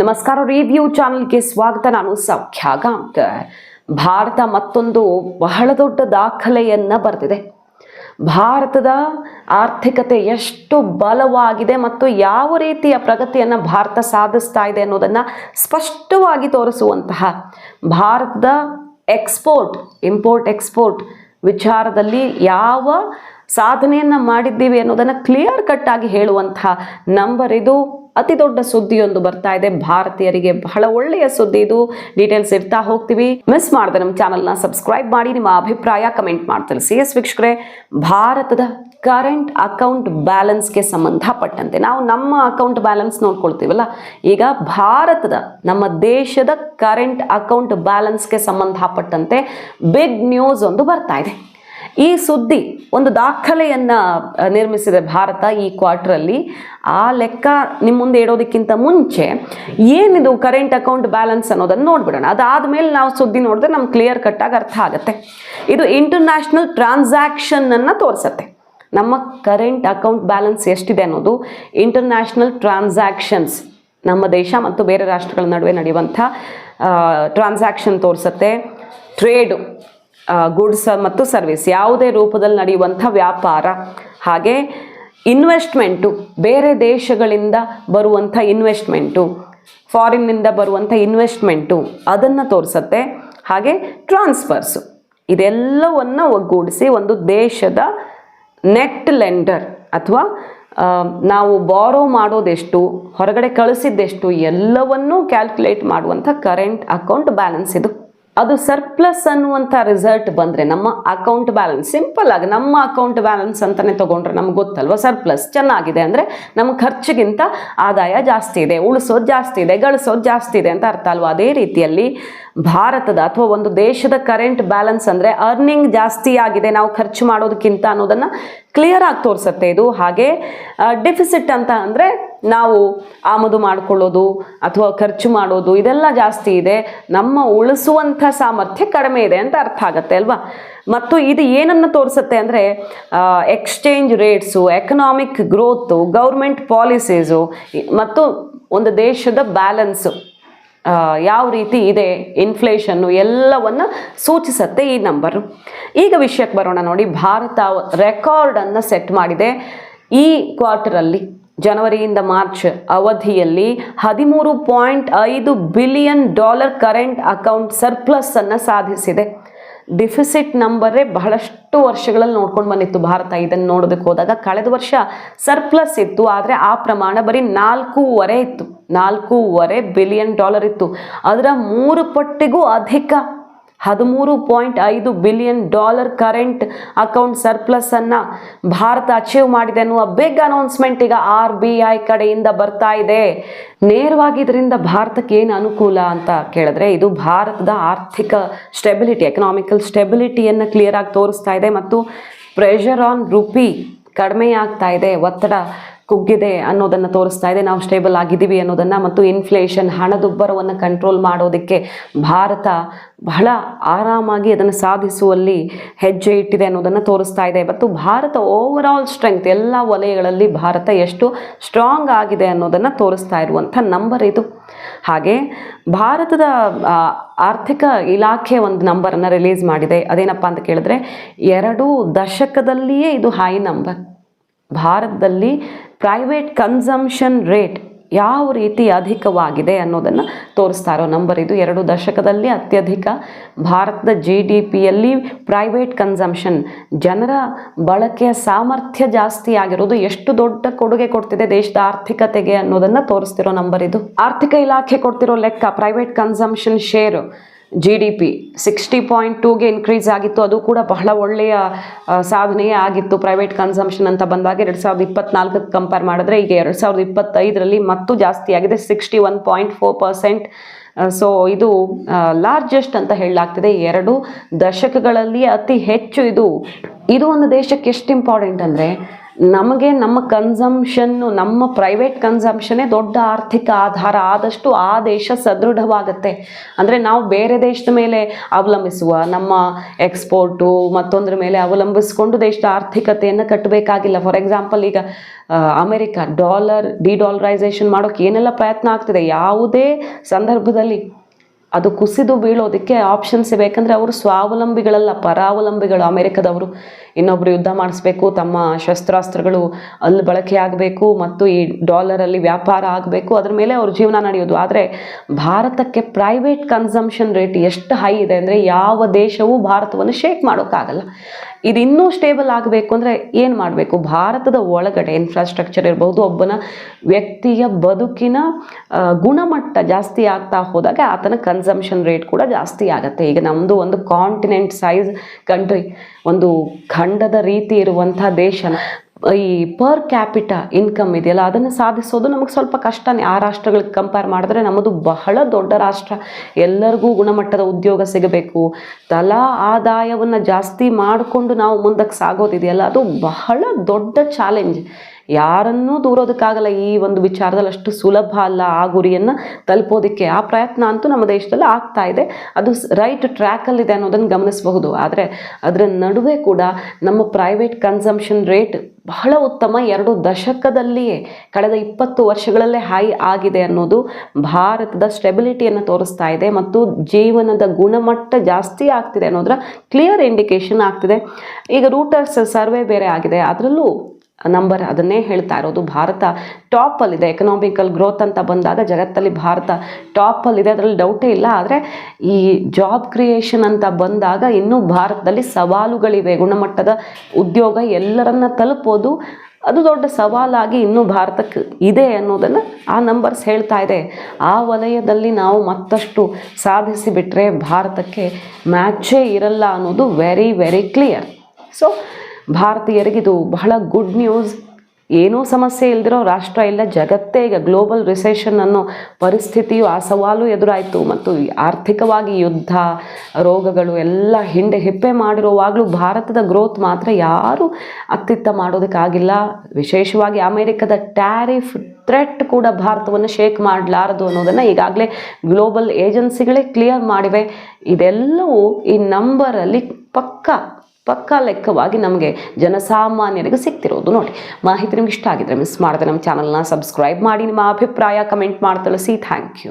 ನಮಸ್ಕಾರ ರಿವ್ಯೂ ಚಾನಲ್ಗೆ ಸ್ವಾಗತ. ನಾನು ಸೌಖ್ಯ ಗಾಂವ್ಕರ್ ಭಾರತ ಮತ್ತೊಂದು ಬಹಳ ದೊಡ್ಡ ದಾಖಲೆಯನ್ನು ಬರೆದಿದೆ ಭಾರತದ ಆರ್ಥಿಕತೆ ಎಷ್ಟು ಬಲವಾಗಿದೆ ಮತ್ತು ಯಾವ ರೀತಿಯ ಪ್ರಗತಿಯನ್ನು ಭಾರತ ಸಾಧಿಸ್ತಾ ಇದೆ ಅನ್ನೋದನ್ನು ಸ್ಪಷ್ಟವಾಗಿ ತೋರಿಸುವಂತಹ ಭಾರತದ ಎಕ್ಸ್ಪೋರ್ಟ್, ಇಂಪೋರ್ಟ್, ಎಕ್ಸ್ಪೋರ್ಟ್ ವಿಚಾರದಲ್ಲಿ ಯಾವ ಸಾಧನೆಯನ್ನು ಮಾಡಿದ್ದೀವಿ ಅನ್ನೋದನ್ನು ಕ್ಲಿಯರ್ ಕಟ್ ಆಗಿ ಹೇಳುವಂತಹ ನಂಬರ್ ಇದು. ಅತಿ ದೊಡ್ಡ ಸುದ್ದಿಯೊಂದು ಬರ್ತಾ ಇದೆ. ಭಾರತೀಯರಿಗೆ ಬಹಳ ಒಳ್ಳೆಯ ಸುದ್ದಿ ಇದು. ಡೀಟೇಲ್ಸ್ ಇರ್ತಾ ಹೋಗ್ತೀವಿ. ಮಿಸ್ ಮಾಡಿದೆ ನಮ್ಮ ಚಾನಲ್ನ ಸಬ್ಸ್ಕ್ರೈಬ್ ಮಾಡಿ, ನಿಮ್ಮ ಅಭಿಪ್ರಾಯ ಕಮೆಂಟ್ ಮಾಡಿ ಸಿ ಎಸ್ ವೀಕ್ಷಕರೇ, ಭಾರತದ ಕರೆಂಟ್ ಅಕೌಂಟ್ ಬ್ಯಾಲೆನ್ಸ್ಗೆ ಸಂಬಂಧಪಟ್ಟಂತೆ ನಾವು ನಮ್ಮ ಅಕೌಂಟ್ ಬ್ಯಾಲೆನ್ಸ್ ನೋಡ್ಕೊಳ್ತೀವಲ್ಲ, ಈಗ ಭಾರತದ ನಮ್ಮ ದೇಶದ ಕರೆಂಟ್ ಅಕೌಂಟ್ ಬ್ಯಾಲೆನ್ಸ್ಗೆ ಸಂಬಂಧಪಟ್ಟಂತೆ ಬಿಗ್ ನ್ಯೂಸ್ ಒಂದು ಬರ್ತಾ ಇದೆ. ಈ ಸುದ್ದಿ ಒಂದು ದಾಖಲೆಯನ್ನ ನಿರ್ಮಿಸಿದೆ ಭಾರತ ಈ ಕ್ವಾರ್ಟ್ರಲ್ಲಿ. ಆ ಲೆಕ್ಕ ನಿಮ್ಮ ಮುಂದೆ ಇಡೋದಕ್ಕಿಂತ ಮುಂಚೆ ಏನಿದು ಕರೆಂಟ್ ಅಕೌಂಟ್ ಬ್ಯಾಲೆನ್ಸ್ ಅನ್ನೋದನ್ನು ನೋಡ್ಬಿಡೋಣ. ಅದಾದ್ಮೇಲೆ ನಾವು ಸುದ್ದಿ ನೋಡಿದ್ರೆ ನಮ್ಗೆ ಕ್ಲಿಯರ್ ಕಟ್ ಆಗಿ ಅರ್ಥ ಆಗುತ್ತೆ. ಇದು ಇಂಟರ್ನ್ಯಾಷನಲ್ ಟ್ರಾನ್ಸಾಕ್ಷನ್ ಅನ್ನ ತೋರಿಸತ್ತೆ. ನಮ್ಮ ಕರೆಂಟ್ ಅಕೌಂಟ್ ಬ್ಯಾಲೆನ್ಸ್ ಎಷ್ಟಿದೆ ಅನ್ನೋದು ಇಂಟರ್ನ್ಯಾಷನಲ್ ಟ್ರಾನ್ಸಾಕ್ಷನ್ಸ್. ನಮ್ಮ ದೇಶ ಮತ್ತು ಬೇರೆ ರಾಷ್ಟ್ರಗಳ ನಡುವೆ ನಡೆಯುವಂಥ ಟ್ರಾನ್ಸಾಕ್ಷನ್ ತೋರಿಸುತ್ತೆ. ಟ್ರೇಡು. ಗುಡ್ಸ್ ಮತ್ತು ಸರ್ವಿಸ್ ಯಾವುದೇ ರೂಪದಲ್ಲಿ ನಡೆಯುವಂಥ ವ್ಯಾಪಾರ. ಹಾಗೆ ಇನ್ವೆಸ್ಟ್ಮೆಂಟು, ಬೇರೆ ದೇಶಗಳಿಂದ ಬರುವಂಥ ಇನ್ವೆಸ್ಟ್ಮೆಂಟು, ಫಾರಿನ್ನಿಂದ ಬರುವಂಥ ಇನ್ವೆಸ್ಟ್ಮೆಂಟು ಅದನ್ನು ತೋರಿಸುತ್ತೆ. ಹಾಗೆ ಟ್ರಾನ್ಸ್ಫರ್ಸು, ಇದೆಲ್ಲವನ್ನು ಒಗ್ಗೂಡಿಸಿ ಒಂದು ದೇಶದ ನೆಟ್ ಲೆಂಡರ್ ಅಥವಾ ನಾವು ಬಾರೋ ಮಾಡೋದೆಷ್ಟು, ಹೊರಗಡೆ ಕಳಿಸಿದ್ದೆಷ್ಟು ಎಲ್ಲವನ್ನೂ ಕ್ಯಾಲ್ಕುಲೇಟ್ ಮಾಡುವಂಥ ಕರೆಂಟ್ ಅಕೌಂಟ್ ಬ್ಯಾಲೆನ್ಸ್ ಇದು. ಅದು ಸರ್ಪ್ಲಸ್ ಅನ್ನುವಂಥ ರಿಸಲ್ಟ್ ಬಂದರೆ ನಮ್ಮ ಅಕೌಂಟ್ ಬ್ಯಾಲೆನ್ಸ್ ಸಿಂಪಲ್ ಆಗಿ ನಮ್ಮ ಅಕೌಂಟ್ ಬ್ಯಾಲೆನ್ಸ್ ಅಂತಲೇ ತೊಗೊಂಡ್ರೆ ನಮ್ಗೆ ಗೊತ್ತಲ್ವ? ಸರ್ಪ್ಲಸ್ ಚೆನ್ನಾಗಿದೆ ಅಂದರೆ ನಮ್ಮ ಖರ್ಚಿಗಿಂತ ಆದಾಯ ಜಾಸ್ತಿ ಇದೆ, ಉಳಿಸೋದು ಜಾಸ್ತಿ ಇದೆ, ಗಳಿಸೋದು ಜಾಸ್ತಿ ಇದೆ ಅಂತ ಅರ್ಥ ಅಲ್ವಾ? ಅದೇ ರೀತಿಯಲ್ಲಿ ಭಾರತದ ಅಥವಾ ಒಂದು ದೇಶದ ಕರೆಂಟ್ ಬ್ಯಾಲೆನ್ಸ್ ಅಂದರೆ ಅರ್ನಿಂಗ್ ಜಾಸ್ತಿ ಆಗಿದೆ, ನಾವು ಖರ್ಚು ಮಾಡೋದಕ್ಕಿಂತ ಅನ್ನೋದನ್ನು ಕ್ಲಿಯರ್ ಆಗಿ ತೋರಿಸುತ್ತೆ. ಇದು ಹಾಗೆ ಡೆಫಿಸಿಟ್ ಅಂತ ಅಂದರೆ ನಾವು ಆಮದು ಮಾಡಿಕೊಳ್ಳೋದು ಅಥವಾ ಖರ್ಚು ಮಾಡೋದು ಇದೆಲ್ಲ ಜಾಸ್ತಿ ಇದೆ. ನಮ್ಮ ಉಳಿಸುವಂಥ ಸಾಮರ್ಥ್ಯ ಕಡಿಮೆ ಇದೆ ಅಂತ ಅರ್ಥ ಆಗುತ್ತೆ ಅಲ್ವಾ? ಮತ್ತು ಇದು ಏನನ್ನು ತೋರಿಸುತ್ತೆ ಅಂದರೆ exchange rates economic growth government policies ಮತ್ತು ಒಂದು ದೇಶದ ಬ್ಯಾಲೆನ್ಸು ಯಾವ ರೀತಿ ಇದೆ ಇನ್ಫ್ಲೇಷನ್ನು ಎಲ್ಲವನ್ನು ಸೂಚಿಸುತ್ತೆ ಈ ನಂಬರು ಈಗ ವಿಷಯಕ್ಕೆ ಬರೋಣ ನೋಡಿ, ಭಾರತ ರೆಕಾರ್ಡನ್ನು ಸೆಟ್ ಮಾಡಿದೆ ಈ ಕ್ವಾರ್ಟರಲ್ಲಿ ಜನವರಿಯಿಂದ ಮಾರ್ಚ್ ಅವಧಿಯಲ್ಲಿ ಹದಿಮೂರು ಪಾಯಿಂಟ್ ಐದು billion dollar current account surplus ಅನ್ನು ಸಾಧಿಸಿದೆ. ಡಿಫಿಸಿಟ್ ನಂಬರೇ ಬಹಳಷ್ಟು ವರ್ಷಗಳಲ್ಲಿ ನೋಡ್ಕೊಂಡು ಬಂದಿತ್ತು ಭಾರತ. ಇದನ್ನು ನೋಡೋದಕ್ಕೆ ಹೋದಾಗ ಕಳೆದ ವರ್ಷ ಸರ್ಪ್ಲಸ್ ಇತ್ತು, ಆದರೆ ಆ ಪ್ರಮಾಣ ಬರೀ ನಾಲ್ಕೂವರೆ ಇತ್ತು. ನಾಲ್ಕೂವರೆ ಬಿಲಿಯನ್ ಡಾಲರ್ ಇತ್ತು. ಅದರ ಮೂರು ಪಟ್ಟಿಗೂ ಅಧಿಕ ಹದಿಮೂರು ಪಾಯಿಂಟ್ ಐದು billion dollar current account surplus ಅನ್ನ ಭಾರತ ಅಚೀವ್ ಮಾಡಿದೆ ಅನ್ನುವ ಬಿಗ್ ಅನೌನ್ಸ್ಮೆಂಟ್ ಈಗ ಆರ್ ಬಿ ಐ ಕಡೆಯಿಂದ ಬರ್ತಾ ಇದೆ. ನೇರವಾಗಿ ಇದರಿಂದ ಭಾರತಕ್ಕೆ ಏನು ಅನುಕೂಲ ಅಂತ ಕೇಳಿದ್ರೆ ಇದು ಭಾರತದ ಆರ್ಥಿಕ ಸ್ಟೆಬಿಲಿಟಿ ಎಕನಾಮಿಕಲ್ ಸ್ಟೆಬಿಲಿಟಿಯನ್ನು ಕ್ಲಿಯರ್ ಆಗಿ ತೋರಿಸ್ತಾ ಇದೆ ಮತ್ತು ಪ್ರೆಷರ್ ಆನ್ ರುಪಿ ಕಡಿಮೆ ಆಗ್ತಾ ಇದೆ. ಒತ್ತಡ ಕುಗ್ಗಿದೆ ಅನ್ನೋದನ್ನು ತೋರಿಸ್ತಾ ಇದೆ. ನಾವು ಸ್ಟೇಬಲ್ ಆಗಿದ್ದೀವಿ ಅನ್ನೋದನ್ನು ಮತ್ತು ಇನ್ಫ್ಲೇಷನ್ ಹಣದುಬ್ಬರವನ್ನು ಕಂಟ್ರೋಲ್ ಮಾಡೋದಕ್ಕೆ ಭಾರತ ಬಹಳ ಆರಾಮಾಗಿ ಅದನ್ನು ಸಾಧಿಸುವಲ್ಲಿ ಹೆಜ್ಜೆ ಇಟ್ಟಿದೆ ಅನ್ನೋದನ್ನು ತೋರಿಸ್ತಾ ಇದೆ. ಮತ್ತು ಭಾರತ ಓವರ್ ಆಲ್ ಸ್ಟ್ರೆಂಗ್ತ್ ಎಲ್ಲ ವಲಯಗಳಲ್ಲಿ ಭಾರತ ಎಷ್ಟು ಸ್ಟ್ರಾಂಗ್ ಆಗಿದೆ ಅನ್ನೋದನ್ನು ತೋರಿಸ್ತಾ ಇರುವಂಥ ನಂಬರ್ ಇದು. ಹಾಗೆ ಭಾರತದ ಆರ್ಥಿಕ ಇಲಾಖೆ ಒಂದು ನಂಬರನ್ನು ರಿಲೀಸ್ ಮಾಡಿದೆ. ಅದೇನಪ್ಪ ಅಂತ ಕೇಳಿದ್ರೆ ಎರಡು ದಶಕದಲ್ಲಿಯೇ ಇದು ಹೈ ನಂಬರ್ ಭಾರತದಲ್ಲಿ ಪ್ರೈವೇಟ್ ಕನ್ಸಂಪ್ಷನ್ ರೇಟ್ ಯಾವ ರೀತಿ ಅಧಿಕವಾಗಿದೆ ಅನ್ನೋದನ್ನು ತೋರಿಸ್ತಾ ಇರೋ ನಂಬರ್ ಇದು ಎರಡು ದಶಕದಲ್ಲಿ ಅತ್ಯಧಿಕ. ಭಾರತದ ಜಿ ಡಿ ಪಿಯಲ್ಲಿ ಪ್ರೈವೇಟ್ ಕನ್ಸಂಪ್ಷನ್ ಜನರ ಬಳಕೆಯ ಸಾಮರ್ಥ್ಯ ಜಾಸ್ತಿ ಆಗಿರೋದು ಎಷ್ಟು ದೊಡ್ಡ ಕೊಡುಗೆ ಕೊಡ್ತಿದೆ ದೇಶದ ಆರ್ಥಿಕತೆಗೆ ಅನ್ನೋದನ್ನು ತೋರಿಸ್ತಿರೋ ನಂಬರ್ ಇದು. ಆರ್ಥಿಕ ಇಲಾಖೆ ಕೊಡ್ತಿರೋ ಲೆಕ್ಕ private consumption share G D P sixty point ಟೂಗೆ increase ಆಗಿತ್ತು. ಅದು ಕೂಡ ಬಹಳ ಒಳ್ಳೆಯ ಸಾಧನೆಯೇ ಆಗಿತ್ತು. ಪ್ರೈವೇಟ್ ಕನ್ಸಂಪ್ಷನ್ ಅಂತ ಬಂದಾಗ ಎರಡು ಸಾವಿರದ ಇಪ್ಪತ್ನಾಲ್ಕಕ್ಕೆ ಕಂಪೇರ್ ಮಾಡಿದ್ರೆ ಈಗ ಎರಡು ಸಾವಿರದ ಇಪ್ಪತ್ತೈದರಲ್ಲಿ ಮತ್ತೂ ಜಾಸ್ತಿ ಆಗಿದೆ. Sixty one point four percent so ಇದು ಲಾರ್ಜೆಸ್ಟ್ ಅಂತ ಹೇಳಲಾಗ್ತಿದೆ. ಎರಡು ದಶಕಗಳಲ್ಲಿ ಅತಿ ಹೆಚ್ಚು ಇದು ಇದು ಒಂದು ದೇಶಕ್ಕೆ ಎಷ್ಟು ಇಂಪಾರ್ಟೆಂಟ್ ಅಂದರೆ ನಮಗೆ ನಮ್ಮ ಕನ್ಸಂಪ್ಷನ್ನು ನಮ್ಮ ಪ್ರೈವೇಟ್ ಕನ್ಸಂಪ್ಷನ್ನೇ ದೊಡ್ಡ ಆರ್ಥಿಕ ಆಧಾರ. ಆದಷ್ಟು ಆ ದೇಶ ಸದೃಢವಾಗುತ್ತೆ. ಅಂದರೆ ನಾವು ಬೇರೆ ದೇಶದ ಮೇಲೆ ಅವಲಂಬಿಸುವ, ನಮ್ಮ ಎಕ್ಸ್ಪೋರ್ಟು ಮತ್ತೊಂದ್ರ ಮೇಲೆ ಅವಲಂಬಿಸ್ಕೊಂಡು ದೇಶದ ಆರ್ಥಿಕತೆಯನ್ನು ಕಟ್ಟಬೇಕಾಗಿಲ್ಲ. ಫಾರ್ ಎಕ್ಸಾಂಪಲ್ ಈಗ ಅಮೆರಿಕಾ ಡಾಲರ್ ಡಿ ಡಾಲರೈಸೇಷನ್ ಮಾಡೋಕೆ ಏನೆಲ್ಲ ಪ್ರಯತ್ನ ಆಗ್ತಿದೆ? ಯಾವುದೇ ಸಂದರ್ಭದಲ್ಲಿ ಅದು ಕುಸಿದು ಬೀಳೋದಕ್ಕೆ ಆಪ್ಷನ್ಸ್ ಬೇಕಂದರೆ ಅವರು ಸ್ವಾವಲಂಬಿಗಳಲ್ಲ, ಪರಾವಲಂಬಿಗಳು ಅಮೆರಿಕದವರು. ಇನ್ನೊಬ್ರು ಯುದ್ಧ ಮಾಡಿಸ್ಬೇಕು, ತಮ್ಮ ಶಸ್ತ್ರಾಸ್ತ್ರಗಳು ಅಲ್ಲಿ ಬಳಕೆ ಆಗಬೇಕು ಮತ್ತು ಈ ಡಾಲರಲ್ಲಿ ವ್ಯಾಪಾರ ಆಗಬೇಕು, ಅದ್ರ ಮೇಲೆ ಅವ್ರ ಜೀವನ ನಡೆಯೋದು. ಆದರೆ ಭಾರತಕ್ಕೆ ಪ್ರೈವೇಟ್ ಕನ್ಸಂಪ್ಷನ್ ರೇಟ್ ಎಷ್ಟು ಹೈ ಇದೆ ಅಂದರೆ ಯಾವ ದೇಶವೂ ಭಾರತವನ್ನು ಶೇಕ್ ಮಾಡೋಕ್ಕಾಗಲ್ಲ. ಇದು ಇನ್ನೂ ಸ್ಟೇಬಲ್ ಆಗಬೇಕು ಅಂದರೆ ಏನು ಮಾಡಬೇಕು? ಭಾರತದ ಒಳಗಡೆ ಇನ್ಫ್ರಾಸ್ಟ್ರಕ್ಚರ್ ಇರಬಹುದು ಒಬ್ಬನ ವ್ಯಕ್ತಿಯ ಬದುಕಿನ ಗುಣಮಟ್ಟ ಜಾಸ್ತಿ ಆಗ್ತಾ ಹೋದಾಗ ಆತನ ಕನ್ಸಂಪ್ಷನ್ ರೇಟ್ ಕೂಡ ಜಾಸ್ತಿ ಆಗುತ್ತೆ. ಈಗ ನಮ್ಮದು ಒಂದು ಕಾಂಟಿನೆಂಟ್ ಸೈಜ್ ಕಂಟ್ರಿ ಒಂದು ಖಂಡದ ರೀತಿ ಇರುವಂಥ ದೇಶ ಈ ಪರ್ ಕ್ಯಾಪಿಟ ಇನ್ಕಮ್ ಇದೆಯಲ್ಲ, ಅದನ್ನು ಸಾಧಿಸೋದು ನಮಗೆ ಸ್ವಲ್ಪ ಕಷ್ಟನೇ. ಆ ರಾಷ್ಟ್ರಗಳಿಗೆ ಕಂಪೇರ್ ಮಾಡಿದ್ರೆ ನಮ್ಮದು ಬಹಳ ದೊಡ್ಡ ರಾಷ್ಟ್ರ. ಎಲ್ಲರಿಗೂ ಗುಣಮಟ್ಟದ ಉದ್ಯೋಗ ಸಿಗಬೇಕು. ತಲಾ ಆದಾಯವನ್ನು ಜಾಸ್ತಿ ಮಾಡಿಕೊಂಡು ನಾವು ಮುಂದಕ್ಕೆ ಸಾಗೋದಿದೆಯಲ್ಲ, ಅದು ಬಹಳ ದೊಡ್ಡ ಚಾಲೆಂಜ್ ಯಾರನ್ನೂ ದೂರೋದಕ್ಕಾಗಲ್ಲ. ಈ ಒಂದು ವಿಚಾರದಲ್ಲಿ ಅಷ್ಟು ಸುಲಭ ಅಲ್ಲ ಆ ಗುರಿಯನ್ನು ತಲುಪೋದಕ್ಕೆ. ಆ ಪ್ರಯತ್ನ ಅಂತೂ ನಮ್ಮ ದೇಶದಲ್ಲಿ ಆಗ್ತಾ ಇದೆ. ಅದು ರೈಟ್ ಟ್ರ್ಯಾಕಲ್ಲಿದೆ ಅನ್ನೋದನ್ನು ಗಮನಿಸಬಹುದು. ಆದರೆ ಅದರ ನಡುವೆ ಕೂಡ ನಮ್ಮ ಪ್ರೈವೇಟ್ ಕನ್ಸಂಪ್ಷನ್ ರೇಟ್ ಬಹಳ ಉತ್ತಮ. ಎರಡು ದಶಕದಲ್ಲಿಯೇ ಕಳೆದ ಇಪ್ಪತ್ತು ವರ್ಷಗಳಲ್ಲೇ ಹೈ ಆಗಿದೆ ಅನ್ನೋದು ಭಾರತದ ಸ್ಟೆಬಿಲಿಟಿಯನ್ನು ತೋರಿಸ್ತಾ ಇದೆ ಮತ್ತು ಜೀವನದ ಗುಣಮಟ್ಟ ಜಾಸ್ತಿ ಆಗ್ತಿದೆ ಅನ್ನೋದರ ಕ್ಲಿಯರ್ ಇಂಡಿಕೇಶನ್ ಆಗ್ತಿದೆ. ಈಗ ರೂಟರ್ಸ್ ಸರ್ವೆ ಬೇರೆ ಆಗಿದೆ. ಅದರಲ್ಲೂ ನಂಬರ್ ಅದನ್ನೇ ಹೇಳ್ತಾ ಇರೋದು. ಭಾರತ ಟಾಪಲ್ಲಿದೆ ಎಕನಾಮಿಕಲ್ ಗ್ರೋತ್ ಅಂತ ಬಂದಾಗ ಜಗತ್ತಲ್ಲಿ ಭಾರತ ಟಾಪಲ್ಲಿದೆ ಅದರಲ್ಲಿ ಡೌಟೇ ಇಲ್ಲ. ಆದರೆ ಈ ಜಾಬ್ ಕ್ರಿಯೇಷನ್ ಅಂತ ಬಂದಾಗ ಇನ್ನೂ ಭಾರತದಲ್ಲಿ ಸವಾಲುಗಳಿವೆ. ಗುಣಮಟ್ಟದ ಉದ್ಯೋಗ ಎಲ್ಲರನ್ನ ತಲುಪೋದು ಅದು ದೊಡ್ಡ ಸವಾಲಾಗಿ ಇನ್ನೂ ಭಾರತಕ್ಕೆ ಇದೆ ಅನ್ನೋದನ್ನು ಆ ನಂಬರ್ಸ್ ಹೇಳ್ತಾ ಇದೆ. ಆ ವಲಯದಲ್ಲಿ ನಾವು ಮತ್ತಷ್ಟು ಸಾಧಿಸಿಬಿಟ್ರೆ ಭಾರತಕ್ಕೆ ಮ್ಯಾಚೇ ಇರಲ್ಲ ಅನ್ನೋದು ವೆರಿ ವೆರಿ ಕ್ಲಿಯರ್ ಸೊ ಭಾರತೀಯರಿಗಿದು ಬಹಳ ಗುಡ್ ನ್ಯೂಸ್ ಏನೂ ಸಮಸ್ಯೆ ಇಲ್ದಿರೋ ರಾಷ್ಟ್ರ ಇಲ್ಲ, ಜಗತ್ತೇ ಈಗ ಗ್ಲೋಬಲ್ ರಿಸೆಷನ್ ಅನ್ನೋ ಪರಿಸ್ಥಿತಿಯು ಆ ಸವಾಲು ಎದುರಾಯಿತು. ಮತ್ತು ಆರ್ಥಿಕವಾಗಿ ಯುದ್ಧ, ರೋಗಗಳು ಎಲ್ಲ ಹಿಂಡೆ ಹಿಪ್ಪೆ ಮಾಡಿರುವಾಗಲೂ ಭಾರತದ ಗ್ರೋತ್ ಮಾತ್ರ ಯಾರೂ ಅತ್ತಿತ್ತ ಮಾಡೋದಕ್ಕಾಗಿಲ್ಲ. ವಿಶೇಷವಾಗಿ ಅಮೆರಿಕದ ಟ್ಯಾರಿಫ್ ಥ್ರೆಟ್ ಕೂಡ ಭಾರತವನ್ನು ಶೇಕ್ ಮಾಡಲಾರದು ಅನ್ನೋದನ್ನು ಈಗಾಗಲೇ ಗ್ಲೋಬಲ್ ಏಜೆನ್ಸಿಗಳೇ ಕ್ಲಿಯರ್ ಮಾಡಿವೆ. ಇದೆಲ್ಲವೂ ಈ ನಂಬರಲ್ಲಿ ಪಕ್ಕಾ ಪಕ್ಕಾ ಲೆಕ್ಕವಾಗಿ ನಮಗೆ ಜನಸಾಮಾನ್ಯರಿಗೆ ಸಿಗ್ತಿರೋದು ನೋಡಿ. ಮಾಹಿತಿ ನಿಮ್ಗೆ ಇಷ್ಟ ಆಗಿದ್ರೆ ಮಿಸ್ ಮಾಡದೆ ನಮ್ಮ ಚಾನಲ್ನ ಸಬ್ಸ್ಕ್ರೈಬ್ ಮಾಡಿ, ನಿಮ್ಮ ಅಭಿಪ್ರಾಯ ಕಮೆಂಟ್ ಮಾಡಿ ತಿಳಿಸಿ ಥ್ಯಾಂಕ್ ಯು